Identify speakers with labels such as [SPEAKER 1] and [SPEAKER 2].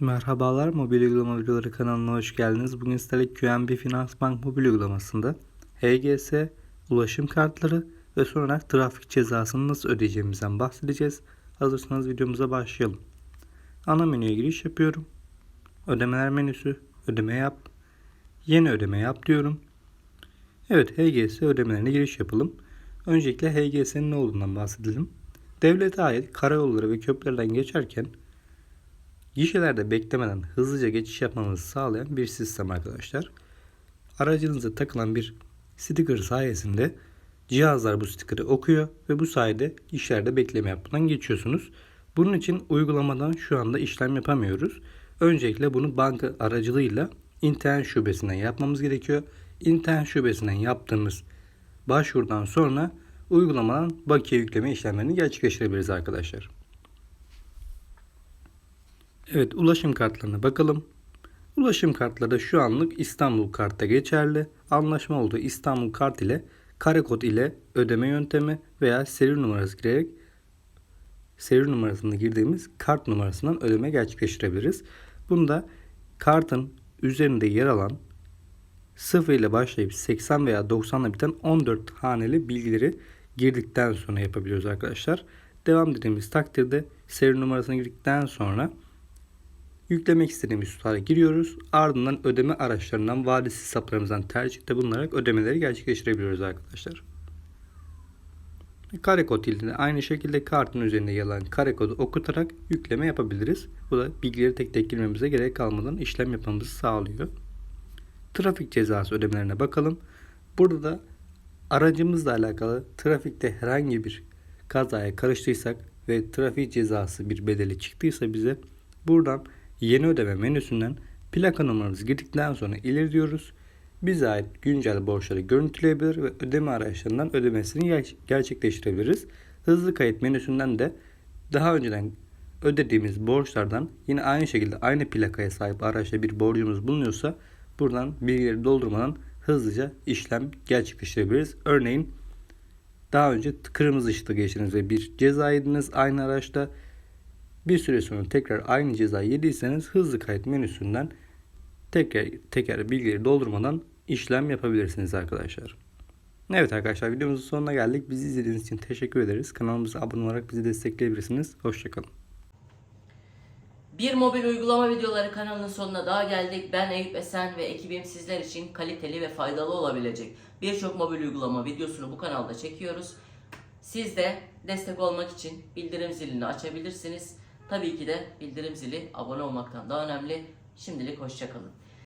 [SPEAKER 1] Merhabalar, mobil uygulama videoları kanalına hoş geldiniz. Bugün sizlerle QNB Finans Bank mobil uygulamasında HGS, ulaşım kartları ve son olarak trafik cezasını nasıl ödeyeceğimizden bahsedeceğiz. Hazırsanız videomuza başlayalım. Ana menüye giriş yapıyorum. Ödemeler menüsü, ödeme yap, yeni ödeme yap diyorum. Evet, HGS ödemelerine giriş yapalım. Öncelikle HGS'nin ne olduğundan bahsedelim. Devlete ait karayolları ve köprülerden geçerken Gişelerde beklemeden hızlıca geçiş yapmanızı sağlayan bir sistem arkadaşlar. Aracınıza takılan bir sticker sayesinde cihazlar bu sticker'ı okuyor ve bu sayede işlerde bekleme yapmadan geçiyorsunuz. Bunun için uygulamadan şu anda işlem yapamıyoruz. Öncelikle bunu banka aracılığıyla internet şubesinden yapmamız gerekiyor. İnternet şubesinden yaptığımız başvurudan sonra uygulamadan bakiye yükleme işlemlerini gerçekleştirebiliriz arkadaşlar. Evet ulaşım kartlarına bakalım. Ulaşım kartları şu anlık İstanbul kartta geçerli. Anlaşma olduğu İstanbul kart ile kare kod ile ödeme yöntemi veya seri numarası girerek seri numarasını girdiğimiz kart numarasından ödeme gerçekleştirebiliriz. Bunda kartın üzerinde yer alan 0 ile başlayıp 80 veya 90 ile biten 14 haneli bilgileri girdikten sonra yapabiliyoruz arkadaşlar. Devam dediğimiz takdirde seri numarasını girdikten sonra Yüklemek istediğimiz tutara giriyoruz. Ardından ödeme araçlarından vadisiz hesaplarımızdan tercihte bulunarak ödemeleri gerçekleştirebiliyoruz arkadaşlar. Kare kod ile aynı şekilde kartın üzerinde yer alan kare kodu okutarak yükleme yapabiliriz. Bu da bilgileri tek tek girmemize gerek kalmadan işlem yapmamızı sağlıyor. Trafik cezası ödemelerine bakalım. Burada da aracımızla alakalı trafikte herhangi bir kazaya karıştıysak ve trafik cezası bir bedeli çıktıysa bize buradan Yeni ödeme menüsünden plaka numaramızı girdikten sonra ileri diyoruz. Bize ait güncel borçları görüntüleyebilir ve ödeme araçlarından ödemesini ger- gerçekleştirebiliriz. Hızlı kayıt menüsünden de daha önceden ödediğimiz borçlardan yine aynı şekilde aynı plakaya sahip araçta bir borcumuz bulunuyorsa buradan bilgileri doldurmadan hızlıca işlem gerçekleştirebiliriz. Örneğin daha önce kırmızı ışıkta geçtiniz ve bir ceza yediniz aynı araçta bir süre sonra tekrar aynı ceza yediyseniz hızlı kayıt menüsünden tekrar tekrar bilgileri doldurmadan işlem yapabilirsiniz arkadaşlar. Evet arkadaşlar videomuzun sonuna geldik. Bizi izlediğiniz için teşekkür ederiz. Kanalımıza abone olarak bizi destekleyebilirsiniz. Hoşçakalın.
[SPEAKER 2] Bir mobil uygulama videoları kanalının sonuna daha geldik. Ben Eyüp Esen ve ekibim sizler için kaliteli ve faydalı olabilecek birçok mobil uygulama videosunu bu kanalda çekiyoruz. Siz de destek olmak için bildirim zilini açabilirsiniz. Tabii ki de bildirim zili abone olmaktan daha önemli. Şimdilik hoşçakalın.